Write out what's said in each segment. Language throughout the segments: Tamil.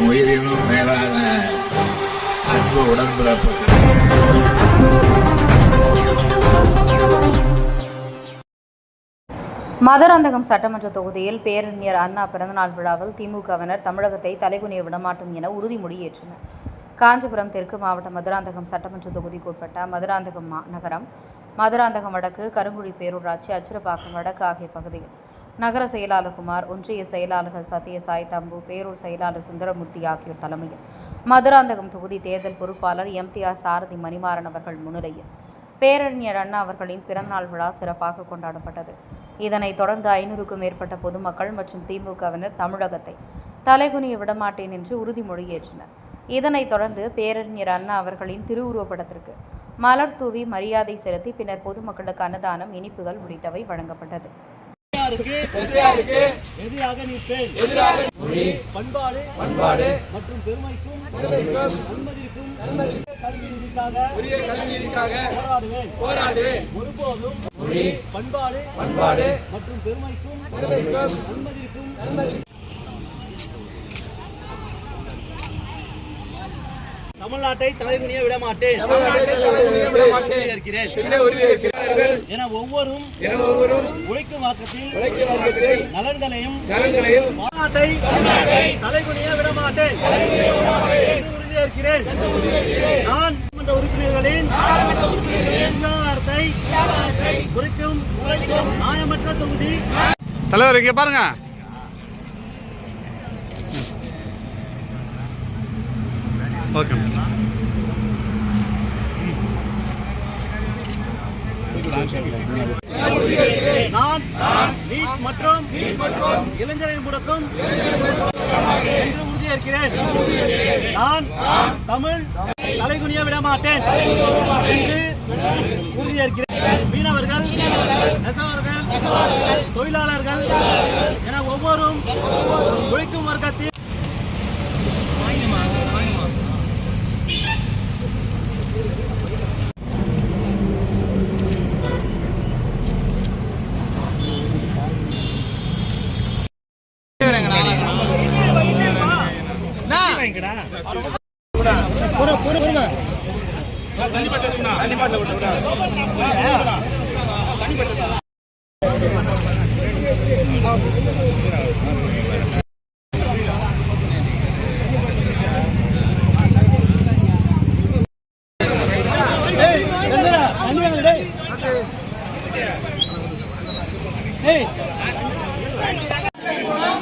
உயிரினும் மேலான அன்பு உடன்பிறப்புகள். மதுராந்தகம் சட்டமன்ற தொகுதியில் பேரறிஞர் அண்ணா பிறந்தநாள் விழாவில் திமுகவினர் தமிழகத்தை தலைகுனிய விடமாட்டோம் என உறுதிமொழி ஏற்றனர். காஞ்சிபுரம் தெற்கு மாவட்ட மதுராந்தகம் சட்டமன்ற தொகுதிக்குட்பட்ட மதுராந்தகம் மா- நகரம் மதுராந்தகம் வடக்கு கருங்குழி பேரூராட்சி அச்சிரப்பாக்கம் வடக்கு ஆகிய பகுதியில் நகர செயலாளர் குமார் ஒன்றிய செயலாளர்கள் சத்யசாய் தம்பு பேரூர் செயலாளர் சுந்தரமூர்த்தி ஆகியோர் தலைமையில் மதுராந்தகம் தொகுதி தேர்தல் பொறுப்பாளர் எம்டிஆர் சாரதி மணிமாறன் அவர்கள் முன்னிலையில் பேரறிஞர் அண்ணா அவர்களின் பிறந்தநாள் விழா சிறப்பாக கொண்டாடப்பட்டது. இதனைத் தொடர்ந்து ஐநூறுக்கும் மேற்பட்ட பொதுமக்கள் மற்றும் திமுகவினர் தமிழகத்தை தலைகுனிய விடமாட்டேன் என்று உறுதிமொழியேற்றனர் இதனைத் தொடர்ந்து பேரறிஞர் அண்ணா அவர்களின் திருவுருவப்படத்திற்கு மலர் தூவி மரியாதை செலுத்தி பின்னர் பொதுமக்களுக்கு அன்னதானம் இனிப்புகள் உள்ளிட்டவை வழங்கப்பட்டது. எஸ்ஆருக்கு எதிராக நிற்பேன். பண்பாடு பண்பாடு. மற்றும் பெருமைக்கும் நன்மதிக்கும் கல்வி நீதிக்காக உரிய கல்வி நீதிக்காக போராடுவேன். போராடுவேன். ஒருபோதும் பண்பாடு பண்பாடு மற்றும் பெருமைக்கும் நன்மதிக்கும் தமிழ்நாட்டை தலைகுனிய விட மாட்டேன் தமிழ்நாட்டை தலைகுனிய விட மாட்டேன். இருக்கிறேன் உறுதியேற்கிறார்கள் என ஒவ்வொரும் என ஒவ்வொருவரும் உழைக்கும் வாக்கத்தில் உழைக்கும் வர்க்கத்தில் நலன்களையும் நலன்களையும் மாநாட்டை தலைகுனிய விட மாட்டேன் என்று உறுதியேற்கிறேன் நான் சட்டமன்ற உறுப்பினர்களின் அதிகாரத்தை குறிக்கும் நியாயமற்ற தொகுதி. தலைவர் இங்க பாருங்க. ஓகே. நான் நீட் மற்றும் இளைஞரை முடக்கும் என்று உறுதியேற்கிறேன். நான் தமிழ் தலைகுனிய விட மாட்டேன் என்று உறுதியேற்கிறேன். மீனவர்கள் நெசவர்கள் தொழிலாளர்கள் என ஒவ்வொரும் உழைக்கும் வர்க்கத்தில்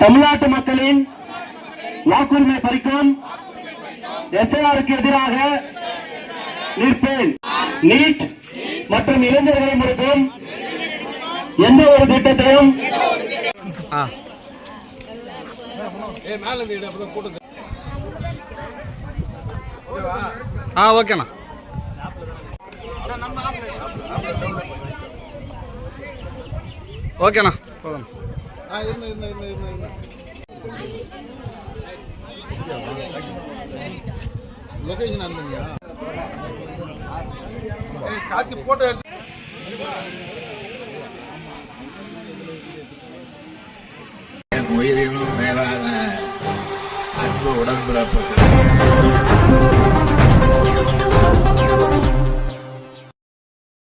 தமிழ்நாட்டு மக்களின் வாக்குரிமை பறிக்கும் எஸ்ஐஆருக்கு எதிராக நிற்பேன். நீட் மற்றும் இளைஞர்களை முடக்கும் எந்த ஒரு திட்டத்தையும் ஆ. ஏ மேல இருந்து இடம் அப்பதான் கூட்டம் ஆ ஓகேண்ணா ஓகேண்ணா போதும் ஏய் காத்தி போட்டோ என் உயிரினும் மேலான அன்பு உடன்பிறப்புகள்.